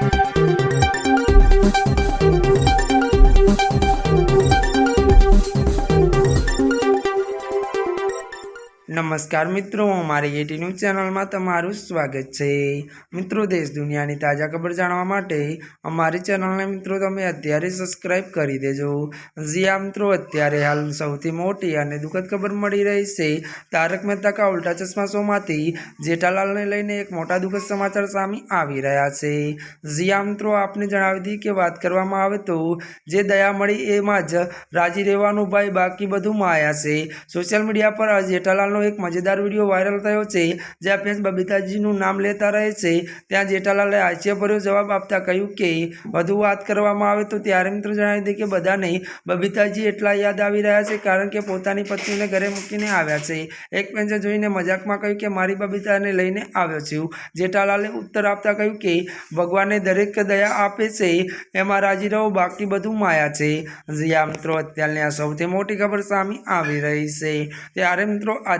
Thank you. નમસ્કાર મિત્રો, મારી એટી ન્યૂઝ ચેનલમાં તમારું સ્વાગત છે. મિત્રો, દેશ દુનિયાની તાજા ખબર જાણવા માટે અમારી ચેનલને મિત્રો તમે અત્યારે સબસ્ક્રાઈબ કરી દેજો. જ્યાં મિત્રો, અત્યારે હાલ સૌથી મોટી અને દુઃખદ ખબર મળી રહી છે તારક મહેતા કા ઉલ્ટા ચશ્મા શોમાંથી જેઠાલાલને લઈને એક મોટા દુઃખદ સમાચાર સામે આવી રહ્યા છે. જ્યાં મિત્રો, આપને જણાવી દીધી કે વાત કરવામાં આવે તો જે દયા મળી એમાં જ રાજી રહેવાનું ભાઈ બાકી બધું માયા છે. સોશિયલ મીડિયા પર આ જેઠાલાલનો એક મજેદાર વીડિયો વાયરલ થયો છે, જ્યાં ફેન્સ બબીતાજીનું નામ લેતા રહે છે. ત્યાં જેઠાલાલે આશ્ચર્યભર્યો જવાબ આપતા કહ્યું કે, વધુ વાત કરવામાં આવે તો ત્યારે મિત્રો જણાવી દે કે બધાને બબીતાજી એટલા યાદ આવી રહ્યા છે કારણ કે પોતાની પત્નીને ઘરે મૂકીને આવ્યા છે. એક ફેન્સે જોઈને મજાકમાં કહ્યું કે, મારી બબીતાને લઈને આવ્યો છું. જેઠાલાલે ઉત્તર આપતા કહ્યું કે, ભગવાને દરેક દયા આપે છે, એમાં રાજી રહો, બાકી બધું માયા છે. જ્યાં મિત્રો, અત્યારની આ સૌથી મોટી ખબર સામે આવી રહી છે. ત્યારે મિત્રો